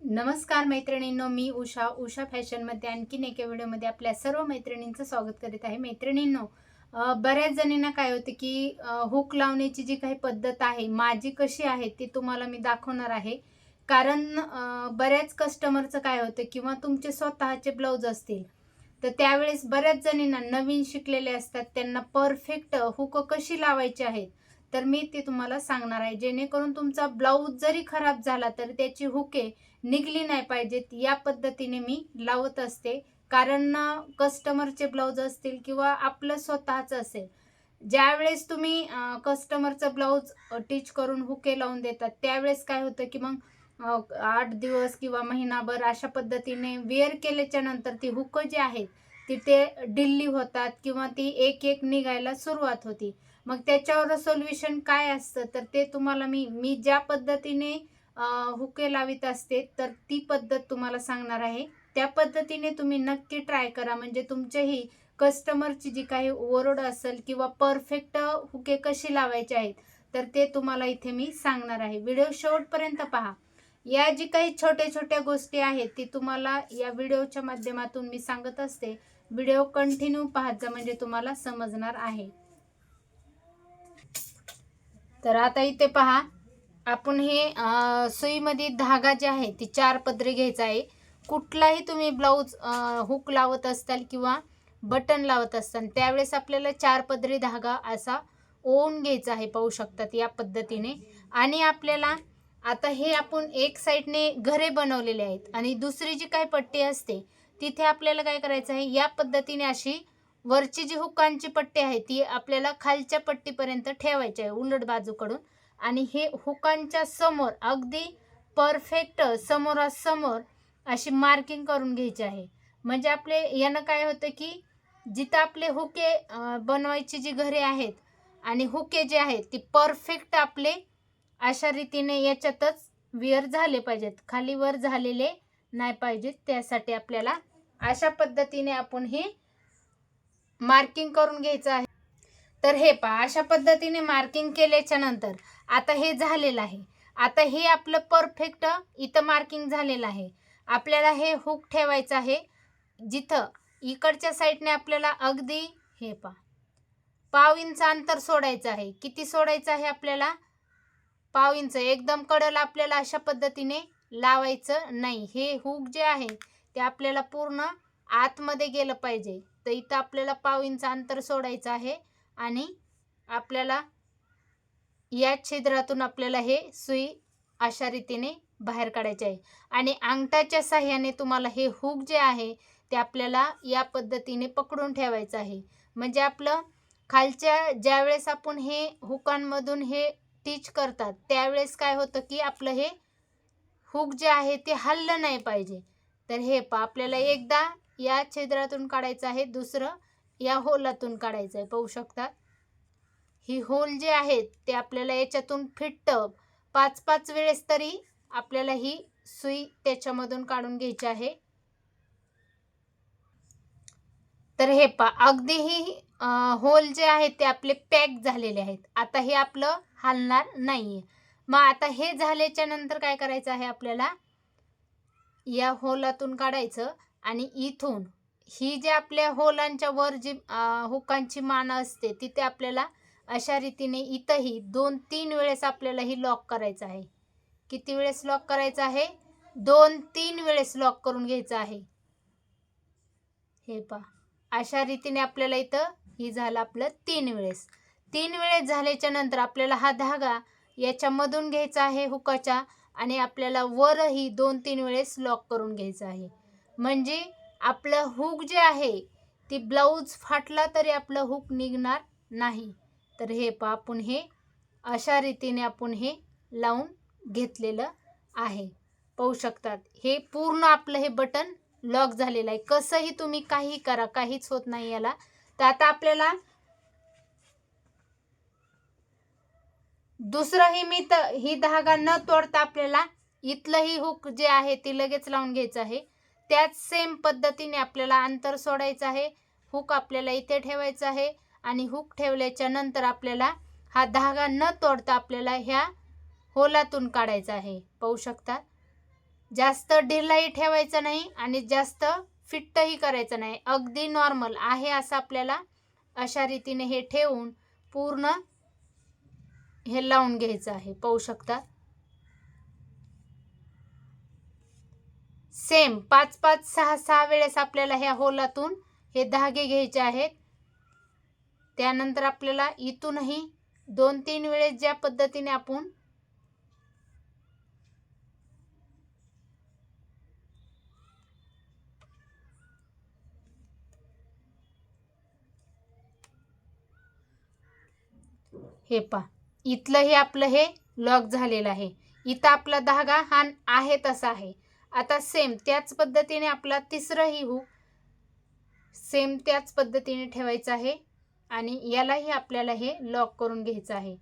नमस्कार मैत्रिणींनो मी उषा. उषा फॅशनमध्ये आणखीन एका व्हिडिओमध्ये आपल्या सर्व मैत्रिणींचं स्वागत करीत आहे. मैत्रिणींनो बऱ्याच जणींना काय होतं की हुक लावण्याची जी काही पद्धत आहे माझी कशी आहे ती तुम्हाला मी दाखवणार आहे. कारण बऱ्याच कस्टमरचं काय होतं किंवा तुमचे स्वतःचे ब्लाऊज असतील तर त्यावेळेस बऱ्याच जणींना नवीन शिकलेले असतात. त्यांना परफेक्ट हुक कशी लावायची आहेत तर मी ते तुम्हाला सांगणार आहे. जेणेकरून तुमचा ब्लाऊज जरी खराब झाला तर त्याची हुके निघली नाही पाहिजेत. या पद्धतीने मी लावत असते. कारण कस्टमरचे ब्लाऊज असतील किंवा आपलं स्वतःचं असेल. ज्यावेळेस तुम्ही कस्टमरचं ब्लाऊज टीच करून हुके लावून देतात त्यावेळेस काय होतं की मग आठ दिवस किंवा महिनाभर अशा पद्धतीने वेअर केल्याच्यानंतर ती हुकं जी आहेत तिथे डिल्ली होतात किंवा ती एक एक निघायला सुरुवात होती. मग त्याच्यावर सोल्युशन काय असतं तर ते तुम्हाला मी मी ज्या पद्धतीने हुके लावित असते तर ती पद्धत तुम्हाला सांगणार आहे. त्या पद्धतीने तुम्ही नक्की ट्राय करा. म्हणजे तुमच्याही कस्टमरची जी काही ओरड असेल किंवा परफेक्ट हुके कशी लावायचे आहेत तर ते तुम्हाला इथे मी सांगणार आहे. व्हिडिओ शेवटपर्यंत पहा. या जी काही छोट्या छोट्या गोष्टी आहेत ती तुम्हाला या व्हिडिओच्या माध्यमातून मी सांगत असते. व्हिडिओ कंटिन्यू पाहत जा म्हणजे तुम्हाला समजणार आहे. तर आता इथे पहा. आपण हे सुईमध्ये धागा जे आहे ती चार पदरी घ्यायचा आहे. कुठलाही तुम्ही ब्लाऊज हुक लावत असताल किंवा बटन लावत असताल त्यावेळेस आपल्याला चार पदरी धागा असा ओवून घ्यायचा आहे पाहू शकतात या पद्धतीने. आणि आपल्याला आता हे आपण एक साईडने घरे बनवलेले आहेत आणि दुसरी जी काही पट्टी असते तिथे आपल्याला काय करायचं आहे या पद्धतीने अशी वरची जी हुकांची पट्टी आहे ती आपल्याला खालच्या पट्टीपर्यंत ठेवायची आहे उलट बाजूकडून. आणि हे हुकांच्या समोर अगदी परफेक्ट समोरासमोर अशी मार्किंग करून घ्यायची आहे. म्हणजे आपले यानं काय होतं की जिथं आपले हुके बनवायची जी घरे आहेत आणि हुके जे आहेत ती परफेक्ट आपले अशा रीतीने याच्यातच विअर झाले पाहिजेत. खाली वर झालेले नाही पाहिजेत. त्यासाठी आपल्याला अशा पद्धतीने आपण हे मार्किंग करून घ्यायचं आहे. तर हे पहा अशा पद्धतीने मार्किंग केल्याच्यानंतर आता हे झालेलं आहे. आता हे आपलं परफेक्ट इथं मार्किंग झालेलं आहे. आपल्याला हे हुक ठेवायचं आहे. जिथं इकडच्या साईडने आपल्याला अगदी हे पहा पाव इंच अंतर सोडायचं आहे. किती सोडायचं आहे आपल्याला? पाव इंच एकदम कडला आपल्याला अशा पद्धतीने लावायचं नाही. हे हुक जे आहे ते आपल्याला पूर्ण आतमध्ये गेलं पाहिजे. तर इथं आपल्याला पाव इंच अंतर सोडायचं आहे. आणि आपल्याला या छिद्रातून आपल्याला हे सुई अशा रीतीने बाहेर काढायचे आहे. आणि अंगठाच्या साह्याने तुम्हाला हे हुक जे आहे ते आपल्याला या पद्धतीने पकडून ठेवायचं आहे. म्हणजे आपलं खालच्या ज्यावेळेस आपण हे हुकांमधून हे टीच करतात त्यावेळेस काय होतं की आपलं हे हुक जे आहे ते हल्लं नाही पाहिजे. तर हे पा आपल्याला एकदा या छिद्रातून काढायचं आहे दुसरं या होलातून काढायचं आहे पाहू शकतात ही होल जे आहेत ते आपल्याला याच्यातून फिट्ट पाच पाच वेळेस तरी आपल्याला ही सुई त्याच्यामधून काढून घ्यायची आहे. तर हे पा अगदी ही होल जे आहेत ते आपले पॅक झालेले आहेत. आता हे आपलं हलणार नाही मग आता हे झाल्याच्यानंतर काय करायचं आहे आपल्याला? या होलातून काढायचं आणि इथून ही जे आपल्या होलांच्या वर जी हुकांची मानं असते तिथे आपल्याला अशा रीतीने इथंही दोन तीन वेळेस आपल्याला ही लॉक करायचं आहे. किती वेळेस लॉक करायचं आहे? दोन तीन वेळेस लॉक करून घ्यायचं आहे. हे पहा. अशा रीतीने आपल्याला इथं ही झालं आपलं तीन वेळेस. तीन वेळेस झाल्याच्यानंतर आपल्याला हा धागा याच्यामधून घ्यायचा आहे हुकाच्या आणि आपल्याला वरही दोन तीन वेळेस लॉक करून घ्यायचं आहे. म्हणजे आपलं हुक जे आहे ती ब्लाऊज फाटला तरी आपलं हुक निघणार नाही. तर हे पा आपण हे अशा रीतीने आपण हे लावून घेतलेलं आहे. पाहू शकतात हे पूर्ण आपलं हे बटन लॉक झालेलं आहे. कसंही तुम्ही काही करा काहीच होत नाही याला. तर आता आपल्याला दुसरंही मी तर ही धागा न तोडता आपल्याला इथलंही हुक जे आहे ते लगेच लावून घ्यायचं आहे. त्याच सेम पद्धतीने आपल्याला अंतर सोडायचं आहे. हुक आपल्याला इथे ठेवायचं आहे आणि हुक ठेवल्याच्या नंतर आपल्याला हा धागा न तोडता आपल्याला ह्या होलातून काढायचा आहे. पाहू शकता? जास्त ढिलाही ठेवायचं नाही आणि जास्त फिट्टही करायचं नाही. अगदी नॉर्मल आहे असं आपल्याला अशा रीतीने हे ठेवून पूर्ण हे लावून घ्यायचं आहे. पाहू शकता? सेम पाच पाच सहा सहा वेळेस आपल्याला ह्या होलातून हे धागे घ्यायचे आहेत. त्यानंतर आपल्याला इथूनही दोन तीन वेळेस ज्या पद्धतीने आपण हे पा इथलं हे आपलं हे लॉक झालेलं आहे. इथं आपला धागा हा आहे तसा आहे. आता सेम त्याच पद्धतीने आपला तिसराही हुक सेम त्याच पद्धतीने ठेवायचं आहे आणि यालाही आपल्याला हे लॉक करून घ्यायचं आहे.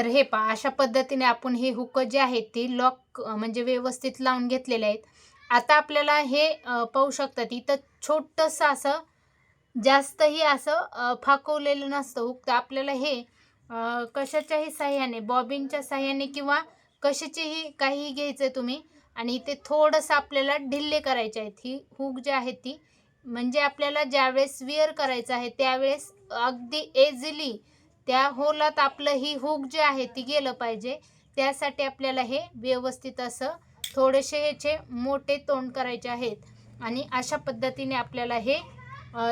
तर हे पहा अशा पद्धतीने आपण हे हुक जे आहेत ती लॉक म्हणजे व्यवस्थित लावून घेतलेले आहेत. आता आपल्याला हे पाहू शकतात इथं छोटंसं असं जास्तही असं फाकवलेलं नसतं हुक. तर आपल्याला हे कशाच्याही साह्याने बॉबिनच्या साह्याने किंवा कशाचीही काहीही घ्यायचं आहे तुम्ही आणि इथे थोडंसं आपल्याला ढिल्ले करायचे आहेत. ही हुक जी आहे ती म्हणजे आपल्याला ज्यावेळेस विअर करायचं आहे त्यावेळेस अगदी एझिली त्या होलात आपलं ही हुक जे आहे ती गेलं पाहिजे. त्यासाठी आपल्याला हे व्यवस्थित असं थोडेसे ह्याचे मोठे तोंड करायचे आहेत. आणि अशा पद्धतीने आपल्याला हे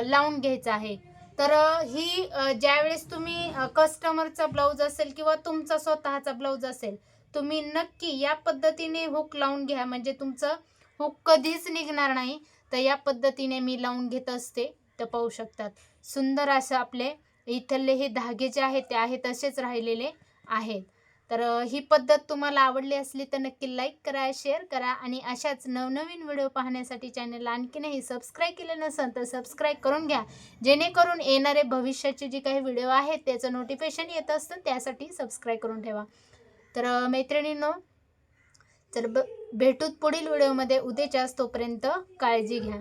लावून घ्यायचं आहे. तर ही ज्यावेळेस तुम्ही कस्टमरचा ब्लाऊज असेल किंवा तुमचा स्वतःचा ब्लाऊज असेल तुम्ही नक्की या पद्धतीने हुक लावून घ्या. म्हणजे तुमचं हुक कधीच निघणार नाही. तर या पद्धतीने मी लावून घेत असते. तर पाहू शकतात. सुंदर असं आपले इथले हे धागे जे आहेत ते आहे तसेच राहिलेले आहेत. तर ही पद्धत तुम्हाला आवडली असली तर नक्की लाईक करा शेअर करा आणि अशाच नवनवीन व्हिडिओ पाहण्यासाठी चॅनलला आणखीनही सबस्क्राईब केलं नसेल तर सबस्क्राईब करून घ्या. जेणेकरून येणारे भविष्याचे जे काही व्हिडिओ आहेत त्याचं नोटिफिकेशन येत असतं त्यासाठी सबस्क्राईब करून ठेवा. तर मैत्रिणींनो तर ब भेटूत पुढील व्हिडिओमध्ये उद्याच्याच तोपर्यंत काळजी घ्या.